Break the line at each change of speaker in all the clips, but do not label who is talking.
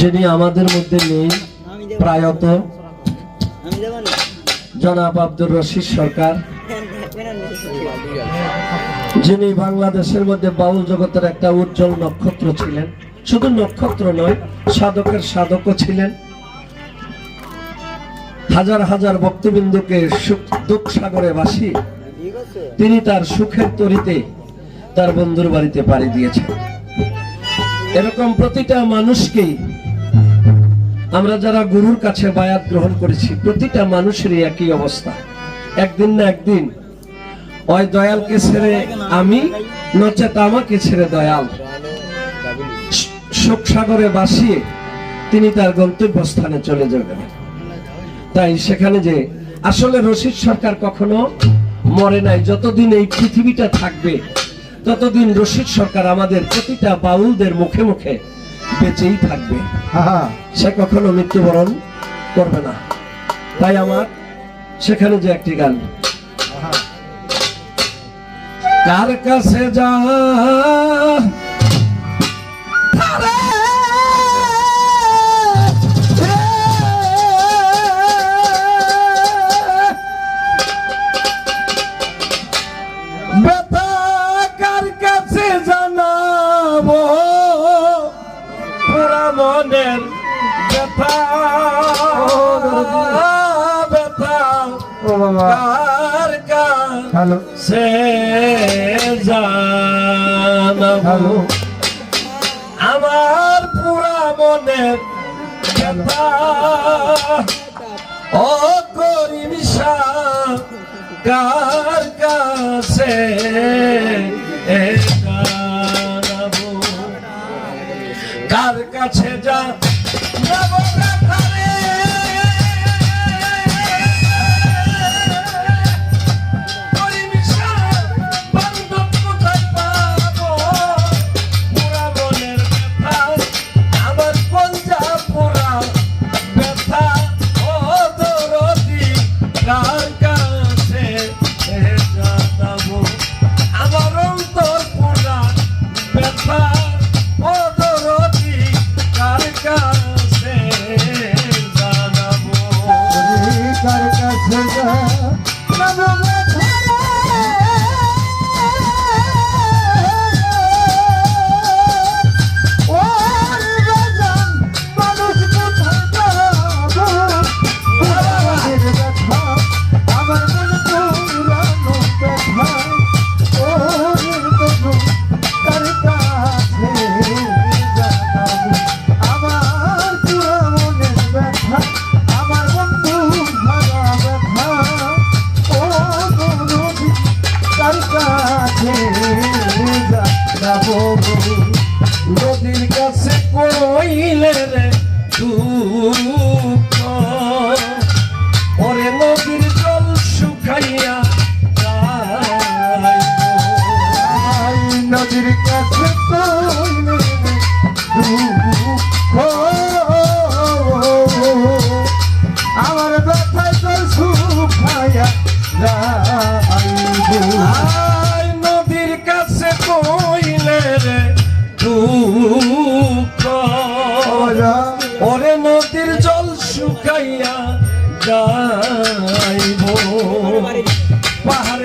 যিনি আমাদের মধ্যে নেই প্রায়ত। জনাব আব্দুর রশিদ সরকার। যিনি বাংলাদেশের মধ্যে বাউল জগতের একটা উজ্জ্বল নক্ষত্র ছিলেন। শুধু নক্ষত্র নয় সাধকের সাধকও ছিলেন। হাজার হাজার ভক্তবিন্দুকে দুঃখ সাগরে বাসি তিনি তার সুখের তরিতে তার বন্ধুর বাড়িতে পাড়ি দিয়েছেন। এরকম প্রতিটা মানুষকেই আমরা যারা গুরুর কাছে বায়াত গ্রহণ করেছি, প্রতিটা মানুষেরই একই অবস্থা। একদিন না একদিন, ওই দয়ালকে ছেড়ে আমি, নচেত আমাকে ছেড়ে দয়াল। শোক সাগরে বাসিয়ে তিনি তার গন্তব্যস্থানে চলে যাবেন। তাই সেখানে যে আসলে রশিদ সরকার কখনো মরে নাই, যতদিন এই পৃথিবীটা থাকবে, ততদিন রশিদ সরকার আমাদের প্রতিটা বাউলদের মুখে মুখে বেঁচেই থাকবে। সে কখনো মৃত্যুবরণ করবে না। তাই আমার সেখানে যে একটি গান। কার কাছে যা কার
হ্যালো।
কাছে জানাব। আমার পুরা মনের ও করিম কার কাছে কার কাছে যা নদীর কাছে কইলে রে দুঃখ। ওরে নদীর জল শুকাইয়া
নদীর কাছে কইলে দুঃখ। আমার ব্যথায় তোর সুখায়া যাইবো
শুকাইয়া যাইব। পাহাড়ের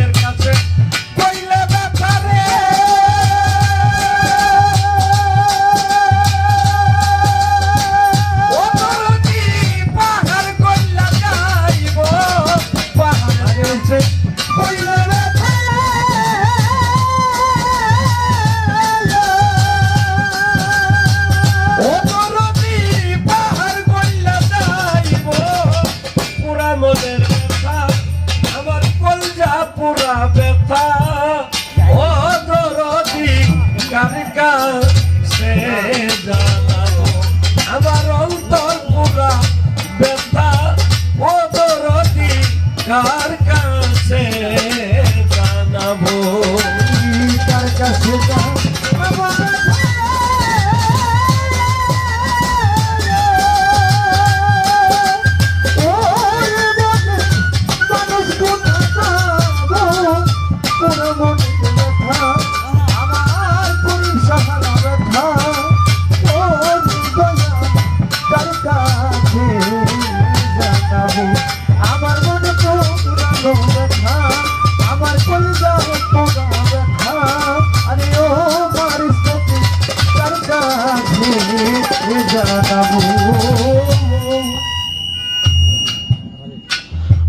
বাবা। ও দরদি কার
কার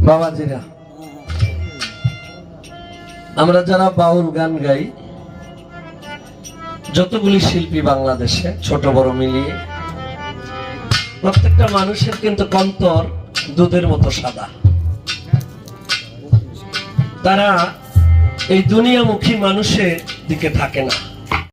বাবাজিরা, আমরা যারা বাউল গান গাই, যতগুলি শিল্পী বাংলাদেশে, ছোট বড় মিলিয়ে, প্রত্যেকটা মানুষের কিন্তু কন্তর দুধের মতো সাদা। তারা এই দুনিয়ামুখী মানুষের দিকে থাকে না।